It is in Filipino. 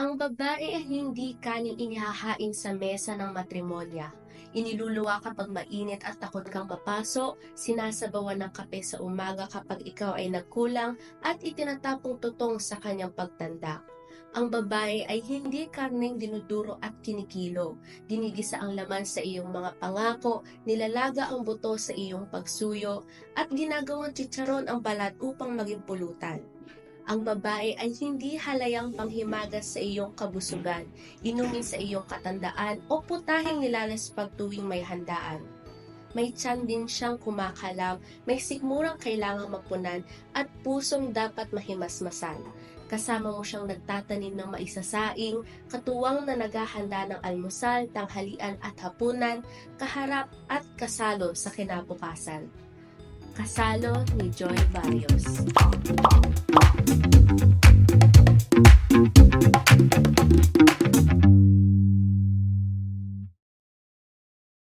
Ang babae ay hindi kaning inihahain sa mesa ng matrimonya. Iniluluwa kapag mainit at takot kang papasok, sinasabawan ng kape sa umaga kapag ikaw ay nagkulang at itinatapong tutong sa kanyang pagtanda. Ang babae ay hindi karneng dinuduro at kinikilo. Ginigisa ang laman sa iyong mga pangako, nilalaga ang buto sa iyong pagsuyo, at ginagawang chicharon ang balat upang maging pulutan. Ang babae ay hindi halayang panghimagas sa iyong kabusugan, inumin sa iyong katandaan o putahing nilalasπag tuwing may handaan. May tiyan din siyang kumakalam, may sikmurang kailangang mapunan at pusong dapat mahimasmasan. Kasama mo siyang nagtatanim ng maisasaing, katuwang na naghahanda ng almusal, tanghalian at hapunan, kaharap at kasalo sa kinabukasan. Kasalo ni Joy Barrios.